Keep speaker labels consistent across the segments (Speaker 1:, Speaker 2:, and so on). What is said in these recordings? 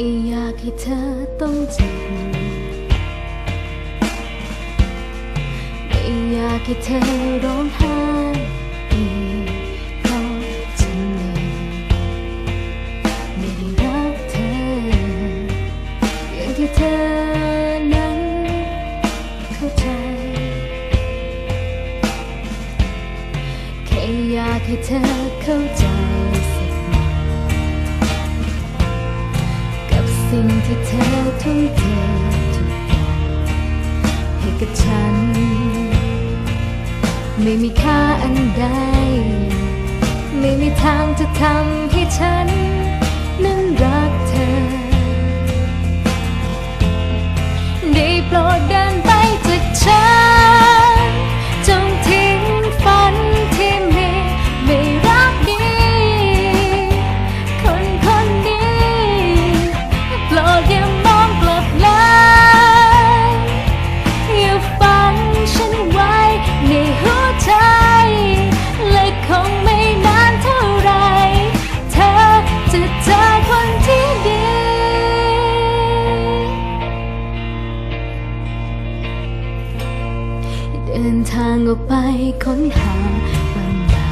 Speaker 1: อยากให้เธอต้องเจ็บไม่อยากให้เธอร้องไห้อีกเพราะฉันเองไม่ได้รักเธอ อย่างที่เธอนั้นเข้าใจ แค่อยากให้เธอเข้าใจ สิ่งที่เธอทุ่มเททุกอย่างให้กับฉัน ไม่มีค่าอันใด ไม่มีทางจะทำ ออกไปค้นหาวันใหม่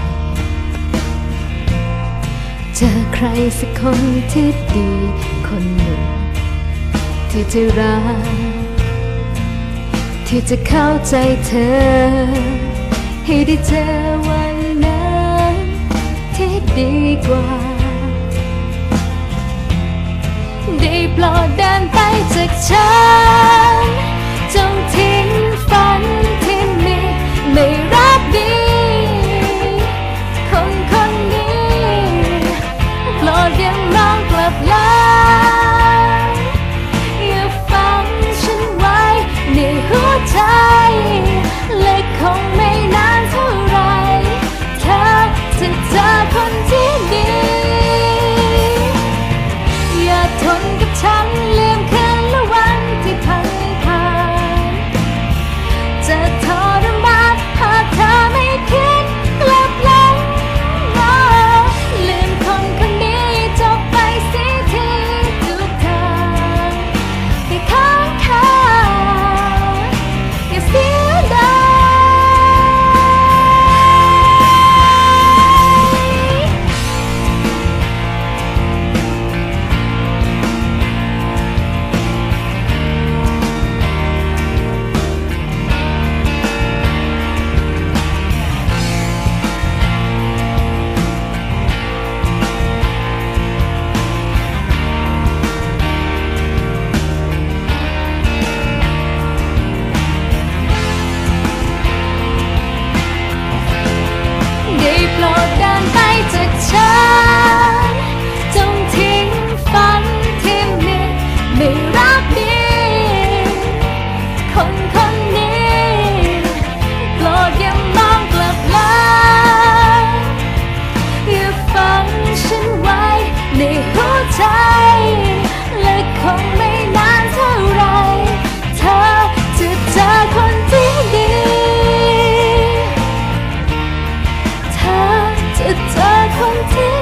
Speaker 1: เจอใครสักคนที่ดีคนหนึ่ง ที่จะรัก ที่จะเข้าใจเธอ ให้ได้เจอวันนั้นที่ดีกว่า ได้โปรดเดินไปจากฉัน 지